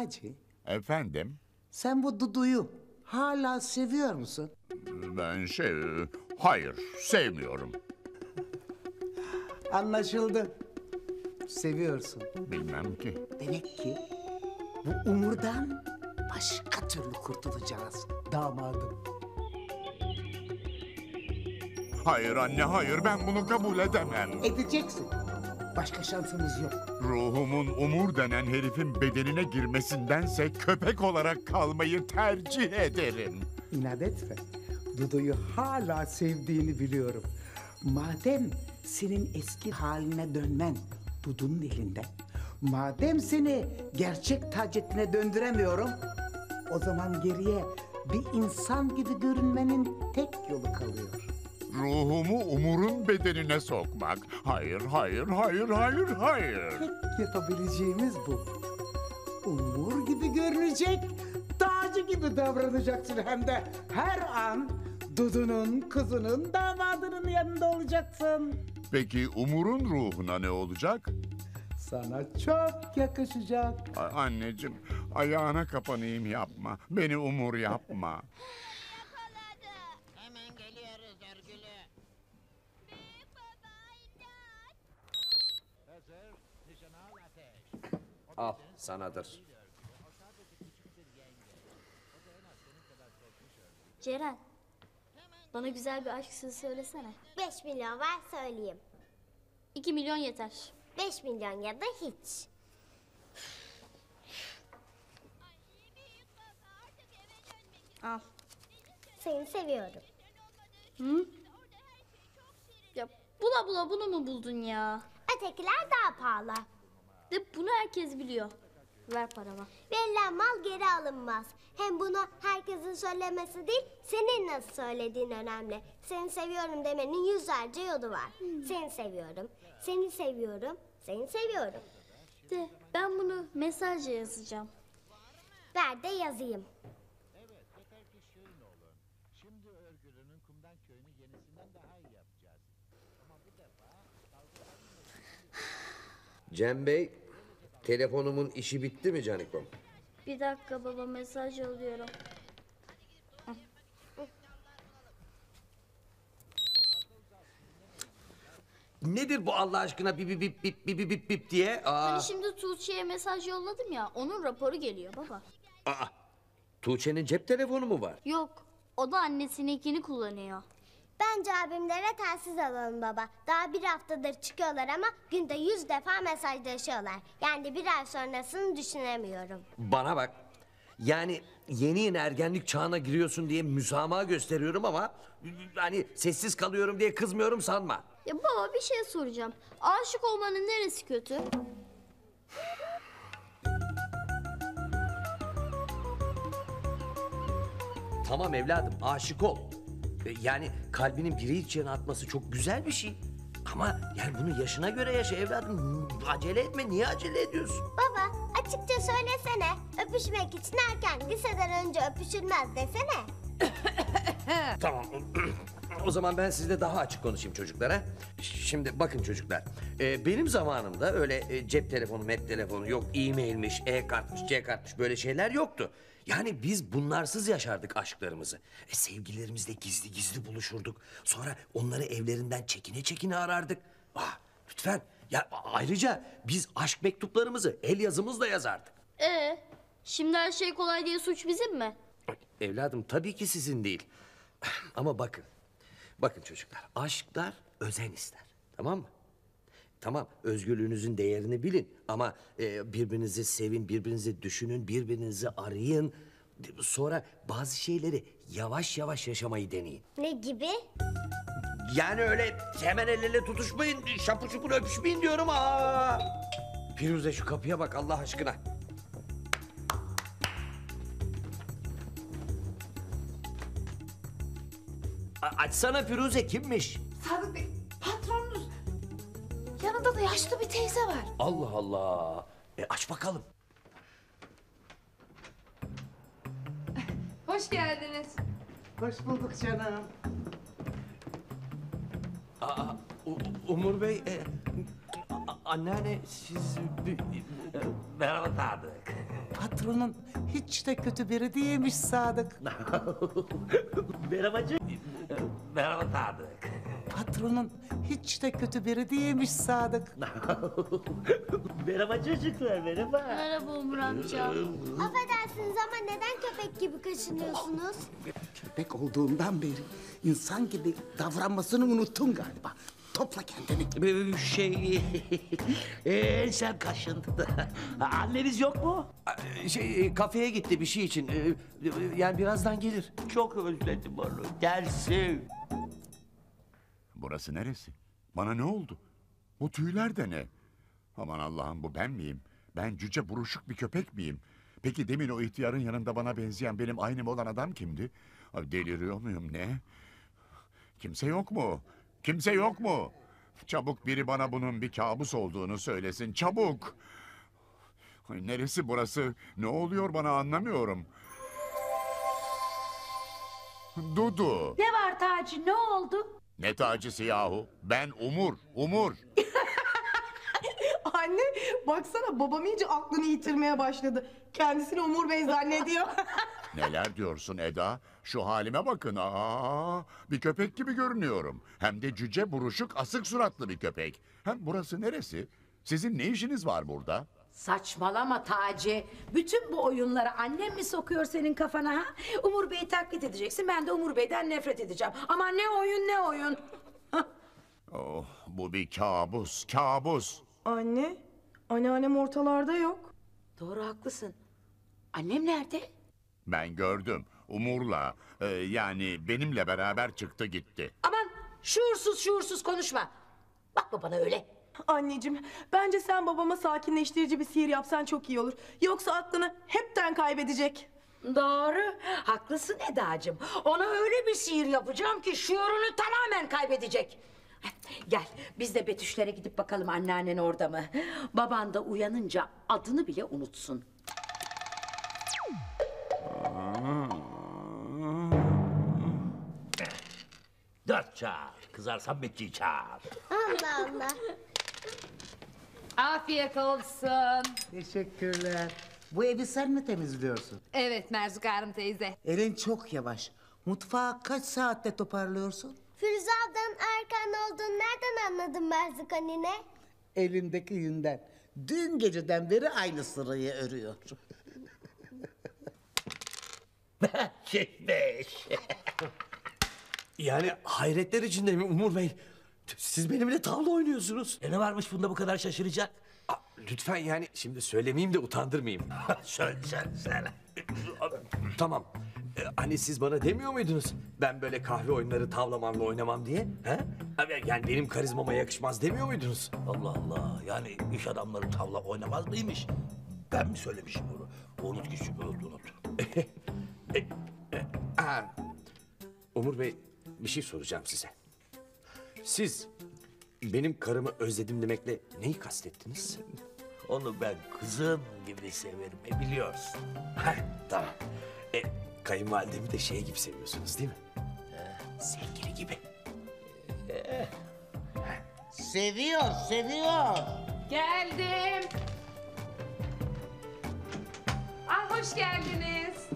Taci, Efendim? sen bu Dudu'yu hala seviyor musun? Ben şey... Hayır, sevmiyorum. Anlaşıldı. Seviyorsun. Bilmem ki. Demek ki bu umurdan başka türlü kurtulacağız damadım. Hayır anne, hayır. Ben bunu kabul edemem. Edeceksin. Başka şansımız yok. Ruhumun umur denen herifin bedenine girmesindense köpek olarak kalmayı tercih ederim. İnat etme. Dudu'yu hala sevdiğini biliyorum. Madem senin eski haline dönmen Dudu'nun elinde. Madem seni gerçek Taceddin'e döndüremiyorum. O zaman geriye bir insan gibi görünmenin tek yolu kalıyor. Ruhumu umurun bedenine sokmak. Hayır, hayır, hayır, hayır, hayır. Tek yapabileceğimiz bu. Umur gibi görünecek, tacı gibi davranacaksın hem de her an Dudu'nun, kızının, damadının yanında olacaksın. Peki Umur'un ruhuna ne olacak? Sana çok yakışacak. A- anneciğim, ayağına kapanayım yapma. Beni Umur yapma. Al sanadır. Ceren. Bana güzel bir aşk sözü söylesene. 5 milyon var söyleyeyim. 2 milyon yeter. 5 milyon ya da hiç. Al. Seni seviyorum. Ya bula bula bunu mu buldun ya? Ötekiler daha pahalı. De bunu herkes biliyor. Ver paramı. Verilen mal geri alınmaz. Hem bunu herkesin söylemesi değil, senin nasıl söylediğin önemli. Seni seviyorum demenin yüzlerce yolu var. Seni seviyorum, seni seviyorum, seni seviyorum. De ben bunu mesajla yazacağım. Ver de yazayım. Cem Bey, Telefonumun işi bitti mi Canikom? Bir dakika baba mesaj alıyorum. Nedir bu Allah aşkına bip bip bip bip bip bip bip diye? Aa, Hani şimdi Tuğçe'ye mesaj yolladım ya onun raporu geliyor baba. aa, Tuğçe'nin cep telefonu mu var? Yok o da annesininkini kullanıyor. Bence abimlere telsiz alalım baba. Daha bir haftadır çıkıyorlar ama günde yüz defa mesajlaşıyorlar. Yani bir ay sonrasını düşünemiyorum. Bana bak. Yani yeni yeni ergenlik çağına giriyorsun diye müsamaha gösteriyorum ama... ...hani sessiz kalıyorum diye kızmıyorum sanma. Ya baba bir şey soracağım. Aşık olmanın neresi kötü? Tamam evladım aşık ol. E, Yani kalbinin biri içine atması çok güzel bir şey. Ama yani bunu yaşına göre yaşa evladım. Acele etme niye acele ediyorsun? Baba açıkça söylesene. Öpüşmek için erken liseden önce öpüşülmez desene. Tamam. o zaman ben sizle daha açık konuşayım çocuklara. Şimdi bakın çocuklar. e, benim zamanımda öyle e, cep telefonu, met telefonu yok e-mailmiş, e-kartmış, c-kartmış böyle şeyler yoktu. Yani biz bunlarsız yaşardık aşklarımızı. E, sevgililerimizle gizli gizli buluşurduk. Sonra onları evlerinden çekine çekine arardık. Ah, lütfen. Ya ayrıca biz aşk mektuplarımızı el yazımızla yazardık. Ee, şimdi her şey kolay diye suç bizim mi? Evladım tabii ki sizin değil. Ama bakın. Bakın çocuklar. Aşklar özen ister. Tamam mı? Tamam özgürlüğünüzün değerini bilin. Ama e, birbirinizi sevin, birbirinizi düşünün, birbirinizi arayın. Sonra bazı şeyleri yavaş yavaş yaşamayı deneyin. Ne gibi? Yani öyle hemen el ele tutuşmayın, şapur şupur öpüşmeyin diyorum. Aa! Firuze şu kapıya bak Allah aşkına. A- açsana Firuze kimmiş? Sadık Bey. Yanında da yaşlı bir teyze var. Allah Allah. E aç bakalım. Hoş geldiniz. Hoş bulduk canım. Aa, U- Umur Bey, e, a- anneanne siz... bir- e, Merhaba Sadık. Ha, Patronun hiç de kötü biri değilmiş Sadık. Merhabacı. Merhaba Sadık. Patronun hiç de kötü biri değilmiş Sadık. Merhaba çocuklar merhaba. Merhaba Umur amca. Affedersiniz ama neden köpek gibi kaşınıyorsunuz? Köpek olduğundan beri insan gibi davranmasını unuttun galiba. Topla kendini. Ee, Şey, ee, sen kaşındın da. Anneniz yok mu? Şey e, kafeye gitti bir şey için. E, e, Yani birazdan gelir. Çok özledim onu. Gelsin. Burası neresi? Bana ne oldu? Bu tüyler de ne? Aman Allah'ım bu ben miyim? Ben cüce buruşuk bir köpek miyim? Peki demin o ihtiyarın yanında bana benzeyen benim aynım olan adam kimdi? Ay, deliriyor muyum ne? Kimse yok mu? Kimse yok mu? Çabuk biri bana bunun bir kabus olduğunu söylesin. Çabuk! Neresi burası? Ne oluyor bana anlamıyorum. Dudu. Ne var Taci ne oldu? Ne tacısı yahu? Ben Umur, Umur. Anne baksana babam iyice aklını yitirmeye başladı. Kendisini Umur Bey zannediyor. Neler diyorsun Eda? Şu halime bakın. Aa, bir köpek gibi görünüyorum. Hem de cüce buruşuk asık suratlı bir köpek. Hem burası neresi? Sizin ne işiniz var burada? Saçmalama Taci. Bütün bu oyunları annem mi sokuyor senin kafana ha? Umur Bey'i taklit edeceksin. Ben de Umur Bey'den nefret edeceğim. Ama ne oyun ne oyun. Oh, bu bir kabus, kabus. Anne, anneannem ortalarda yok. Doğru haklısın. Annem nerede? Ben gördüm. Umur'la, e, yani benimle beraber çıktı gitti. Aman şuursuz şuursuz konuşma. Bakma bana öyle. Anneciğim, bence sen babama sakinleştirici bir sihir yapsan çok iyi olur. Yoksa aklını hepten kaybedecek. Doğru. Haklısın Eda'cığım. Ona öyle bir sihir yapacağım ki şuurunu tamamen kaybedecek. Gel biz de Betüşlere gidip bakalım anneannen orada mı? Baban da uyanınca adını bile unutsun. Dört çağır. Kızarsan Bekçi'yi çağır. Allah Allah. Afiyet olsun. Teşekkürler. Bu evi sen mi temizliyorsun? Evet Merzik Hanım teyze. Elin çok yavaş. Mutfağı kaç saatte toparlıyorsun? Firuze ablanın erken olduğunu nereden anladın Merzik annene? Elindeki yünden. Dün geceden beri aynı sırayı örüyor. Şey beş. Yani hayretler içinde mi Umur Bey? Siz benimle tavla oynuyorsunuz. E ne varmış bunda bu kadar şaşıracak? Aa, lütfen yani şimdi söylemeyeyim de utandırmayayım. söyle söyle söyle. tamam. Ee, hani siz bana demiyor muydunuz? Ben böyle kahve oyunları tavlamanla oynamam diye. He? Yani benim karizmama yakışmaz demiyor muydunuz? Allah Allah. Yani iş adamları tavla oynamaz mıymış? Ben mi söylemişim bunu? Unut gitsin unut unut. Umur Bey bir şey soracağım size. Siz benim karımı özledim demekle neyi kastettiniz? Onu ben kızım gibi severim e biliyorsun. Heh, tamam. E, kayınvalidemi de şey gibi seviyorsunuz değil mi? Sevgili gibi. Seviyor, seviyor. Geldim. Ah hoş geldiniz.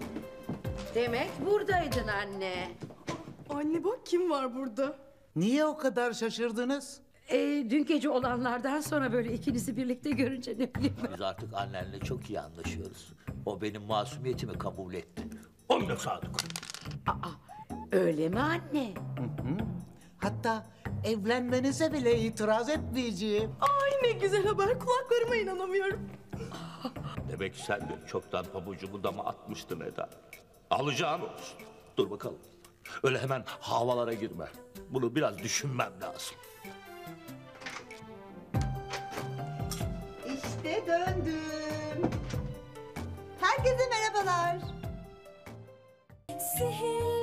Demek buradaydın anne. Anne bak kim var burada? Niye o kadar şaşırdınız? Ee, dün gece olanlardan sonra böyle ikinizi birlikte görünce ne bileyim ben. Biz artık annenle çok iyi anlaşıyoruz. O benim masumiyetimi kabul etti. Onu da sadık. Öyle mi anne? Hatta evlenmenize bile itiraz etmeyeceğim. Ay ne güzel haber kulaklarıma inanamıyorum. Demek sen de çoktan pabucumu dama atmıştın Eda. Alacağın olsun. Dur bakalım. Öyle hemen havalara girme. Bunu biraz düşünmem lazım. İşte döndüm. Herkese merhabalar. Sihir.